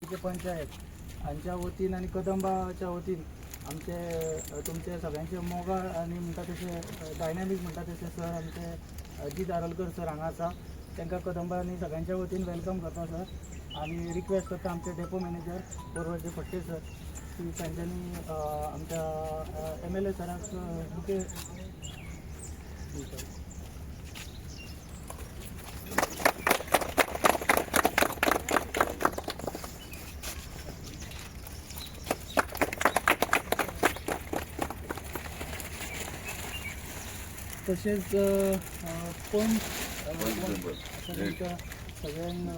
तिचे पंचायत हांच्या वतीन आणि कदंबाच्या वतीन आमचे तुमचे सगळ्यांचे मोगाळ आणि म्हणटा तसे डायनॅमीक म्हणटा तसे सर आमचे अजित आरलकर सर हांगा आसा तांकां कदंबांनी सगळ्यांच्या वतीन वेलकम करता सर आणि रिक्वेस्ट करता आमचे डेपो मॅनेजर बोरवडचे फट्टे सर की तांच्यांनी आमच्या एम एल ए सराक बुके तसेच पण सगळ्यांना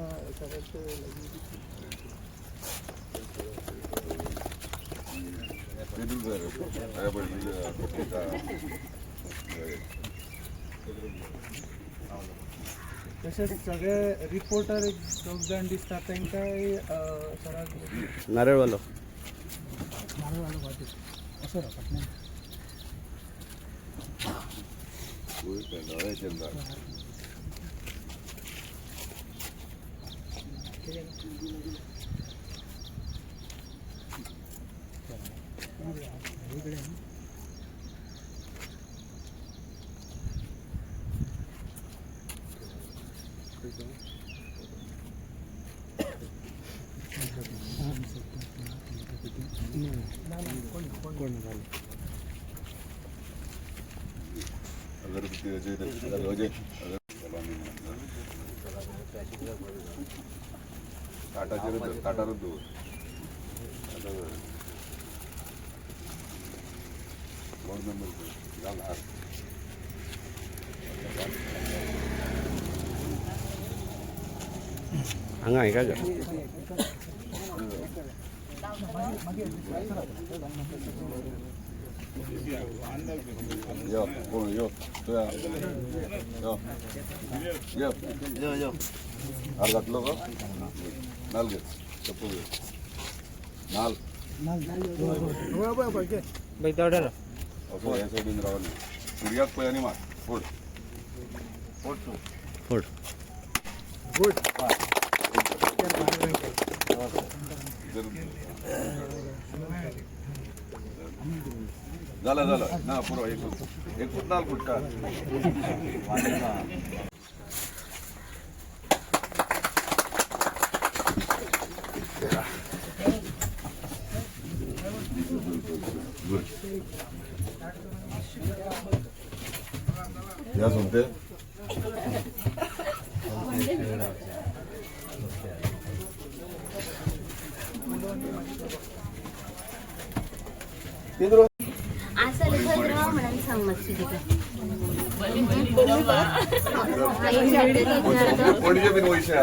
तसेच सगळे रिपोर्टर एक दोग जाण दिसतात. तांकांय अ, सराक नारळवालो. असं राहतात नाही cuối cả nói trên rồi Con, con. Board member जाऊन हार हांगा आहे का ग यो यो यो यो यो यो हार घातलो का नाल घे चप्पू घे नाल असो या साईडीन रावली सूर्याक पळय आनी मार फोड फोड तू फोड झालं झालं. ना पुरो एक एक फूट नाल फुटका या लिखत म्हणून सांग वयशा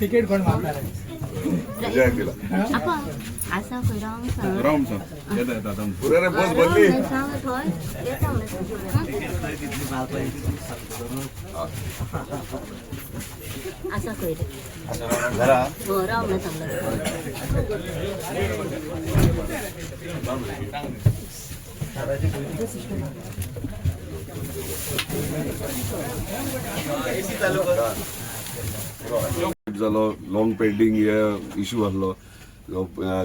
तिकीट कोण असं खंय रावंग सांग राम सांग येता येता आता. पुरे रे बस भरली. सांग थंय ते असं खंय रे. घरा हो जालो लॉंग पेंडींग हे इश्यू आसलो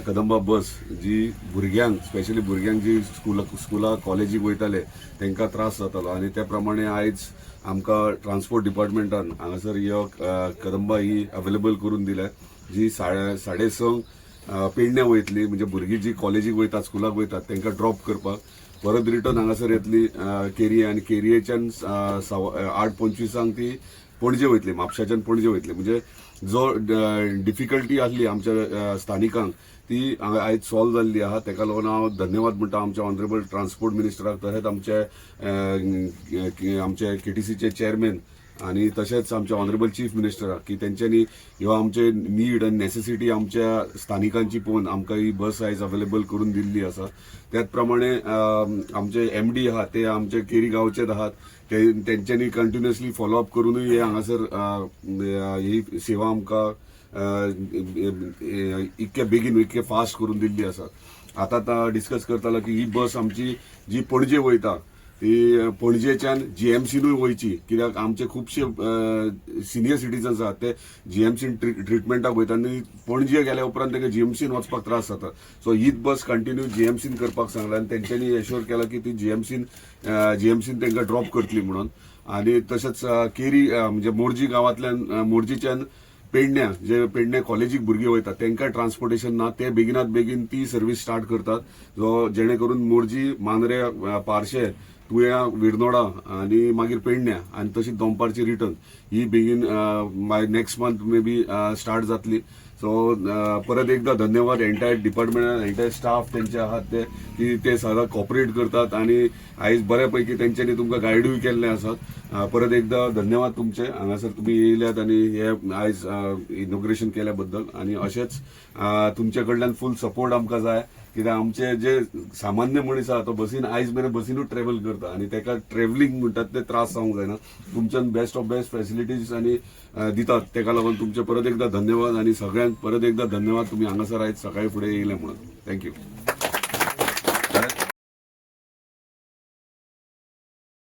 कदंबा बस जी भुरग्यांक स्पेशली भुरग्यांक जी स्कूल स्कुला कॉलेजीक वयताले तांकां त्रास जातालो. आनी त्या प्रमाणे आयज आमकां ट्रान्सपोर्ट डिपार्टमेंटान हांगासर यो कदंबा ही अवेलेबल करून दिल्या. जी साडे साडे संक पेडण्या वयतली म्हणजे भुरगीं जी कॉलेजीक वयतात स्कुलाक वयतात तांकां ड्रॉप करपाक. परत रिटर्न हांगासर येतली अ, केरिये आनी केरियेच्यान आठ पंचवीसांक ती पणजे वयतली म्हापशाच्यान पणजे वयतली. म्हणजे जो डिफिकल्टी आसली आमच्या स्थानिकांक ती हांगा आयज सॉल्व जाल्ली आहा. तेका लागून हांव धन्यवाद म्हणटा आमच्या ऑनरेबल ट्रान्सपोर्ट मिनिस्टराक तशेंच आमचे आमचे के- आमचे केटीसीचे चेअरमॅन आणि तशेंच आमचे ऑनरेबल चीफ मिनिस्टर की तेंच्यांनी ह्यो आमचे नीड आनी नेसेसिटी आमच्या स्थानिकांची पळोवन आमकां ही बस आयज अवेलेबल करून दिल्ली आसा त्याच प्रमाणे आमचे एम डी आहात ते आमचे केरी गांवचेच आहात ते तेंच्यांनी कंटिन्युअसली फॉलोअप करूनय हे हांगासर ही सेवा आमकां इतके बेगीन इतके फास्ट करून दिल्ली आसा. आतां आतां डिस्कस करतालो की ही बस आमची जी पणजे वयता ती अ, पणजेच्यान जीएमसीनूय वयची कित्याक आमचे खुबशे सिनियर सिटीजन्स आहात ते जीएमसीन ट्रिटमेंटाक वयतात आनी पणजे गेल्या उपरांत तांकां जीएमसीन वचपाक त्रास जाता. सो हीच बस कंटिन्यू जीएमसीन करपाक सांगला आनी तेंच्यांनी एश्योर केला की ती जीएमसीन जीएमसीन तांकां ड्रॉप करतली म्हणून. आनी तशेंच केरी म्हणजे मोरजी गांवांतल्यान अ, मोरजीच्यान पेडण्या जे पेडण्या कॉलेजीक भुरगीं वयतात तांकां ट्रान्सपोर्टेशन ना. ते बेगिनात बेगीन ती सर्वीस स्टार्ट करतात. जो जेणे करून मोरजी मांद्रे पार्शे तुया विरनोडा आनी मागीर पेडण्या आनी तशीच दोंपारची रिटर्न ही बेगीन next month may be start जातली. सो परत एकदा धन्यवाद एंटायर डिपार्टमेंट एन्टायर स्टाफ तेंचे आहात ते की ते सदां कॉपरेट करतात आणि आयज बऱ्यापैकी तेंच्यांनी तुमकां गायडूय केल्ले आसात परत एकदा धन्यवाद तुमचे. हांगासर तुमी येयल्यात आनी हे आयज इनॉग्रेशन केल्या बद्दल आनी अशेंच तुमचे कडल्यान फूल सपोर्ट आमकां जाय. कित्याक आमचे जे सामान्य मनीस आहा तो बसीन आयज मेरेन बसीनूच ट्रॅव्हल करता. आनी तेका ट्रॅव्हलिंग म्हणटात ते त्रास जावंक जायना. तुमच्यान बेस्ट ऑफ बेस्ट फॅसिलिटीज आनी दितात. तेका लागून तुमचे परत एकदा धन्यवाद. आनी सगळ्यांक परत एकदा धन्यवाद. तुम्ही हांगासर आयज सकाळी फुडें येयले म्हणून. थँक्यू